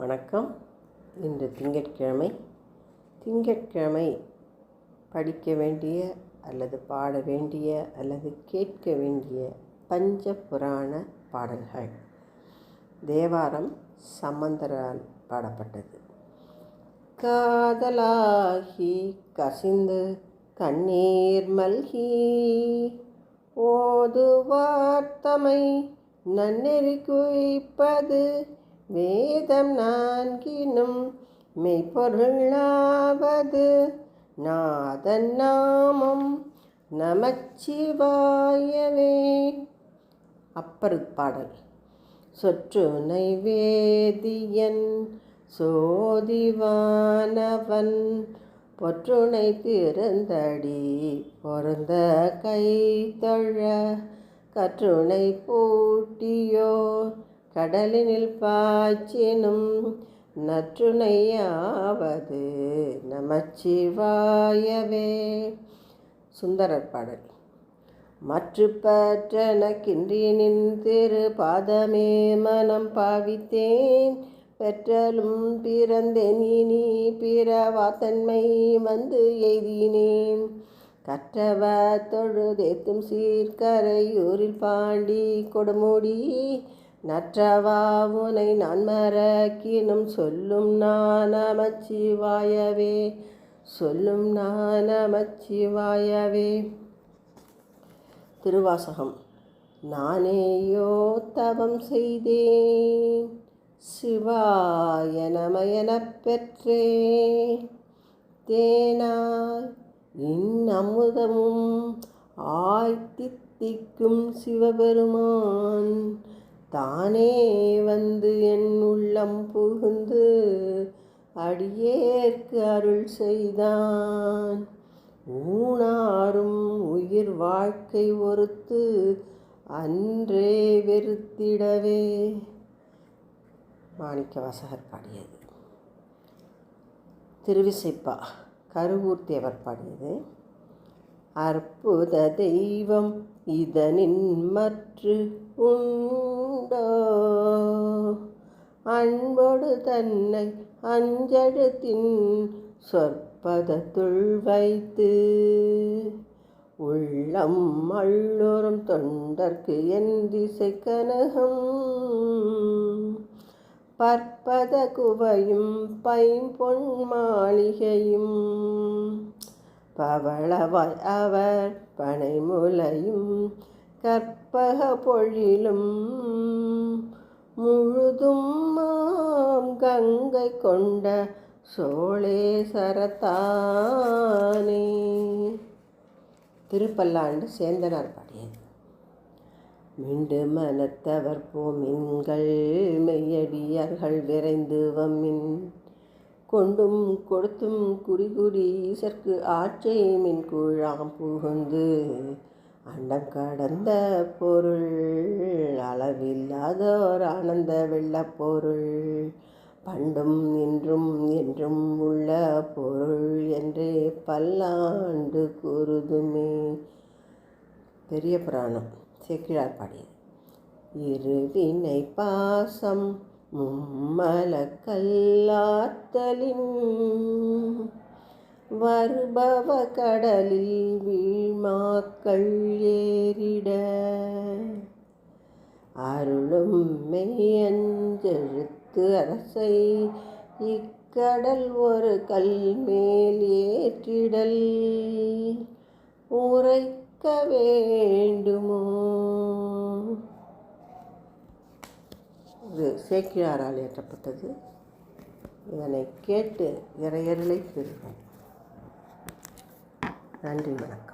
வணக்கம். இன்று திங்கட்கிழமை. திங்கட்கிழமை படிக்க வேண்டிய அல்லது பாட வேண்டிய அல்லது கேட்க வேண்டிய பஞ்ச புராண பாடல்கள். தேவாரம் சம்பந்தரால் பாடப்பட்டது. காதலாகி கசிந்து கண்ணீர் மல்கி ஓதுவார்த்தமை நன்னெறி குவிப்பது வேதம் நான்கினும் மெய்ப்பொருளாவது நாதன் நாமம் நமச்சிவாயவே. அப்பருத் பாடல் சொற்றுனை வேதியன் சோதிவானவன் பொற்றுனை திறந்தடி பொருந்த கை தொழ கற்றுனை பூட்டியோ கடலினில் பாய்ச்சினும் நற்றுணையாவது நமச்சிவாயவே. சுந்தரர் பாடல். மற்று பற்றனக்கின்றினின் திரு பாதமே மனம் பாவித்தேன். பெற்றலும் பிறந்தேன் இனி பிறவாத்தன்மை வந்து எய்தினேன். கற்றவ தொழுதேத்தும் சீர்கரையூரில் பாண்டி கொடுமுடி நற்றவாவுனை நான் மறக்கினும் சொல்லும் நான் நமச்சிவாயவே சொல்லும் நான் நமச்சிவாயவே திருவாசகம் நானேயோ தவம் செய்தேன் சிவாய நமயனப் பெற்றேன் தேனாய் இன்னமுதமும் ஆய்த்தித்திக்கும் சிவபெருமான் தானே வந்து என் உள்ளம் புகுந்து அடியேற்கு அருள் செய்தான். ஊனாரும் உயிர் வாழ்க்கை ஒருத்து அன்றே வெறுத்திடவே. மாணிக்க வாசகர் பாடியது. திருவிசைப்பா கருவூர் பாடியது. அற்புத தெய்வம் இதனின் மற்று உண்டோ? அன்போடு தன்னை அஞ்சழுத்தின் சொற்பதத்துள் வைத்து உள்ளம் அள்ளோரும் தொண்டர்க்கு என் திசை கனகம். பற்பத குவையும் பைம்பொன் மாளிகையும் பவளவாய் அவர் பனைமுலையும் கற்பக பொழிலும் முழுதும் மாம் கங்கை கொண்ட சோழேசரத்தானே. திருப்பல்லாண்டு சேந்தனார் பாடியது. மிண்டு மனத்தவர் போமின்கள் மெய்யடியார்கள் விரைந்து வம்மின் கொண்டும் கொடுத்தும் குடிகுடி ஈசற்கு ஆற்றை மின் குழாம் புகுந்து அண்டம் கடந்த பொருள் அளவில்லாதோர் ஆனந்த வெள்ளப்பொருள் பண்டும் இன்றும் என்றும் உள்ள பொருள் என்றே பல்லாண்டு கூறுதுமே பெரிய புராணம் சேக்கிழார் பாடியது. இருவினை பாசம் மும்மல கல்லாத்தலின் வருபவ கடலில் வீழ்மாக்கள் ஏறிட. அருளும் மெய்யஞ்செழுத்து அரசை இக்கடல் ஒரு கல் மேல் ஏற்றிடல். உரைக்க வேண்டுமோ? இது சேக்கிழாரால் ஏற்றப்பட்டது. இதனை கேட்டு இறையர்களை பெறுவோம். நன்றி வணக்கம்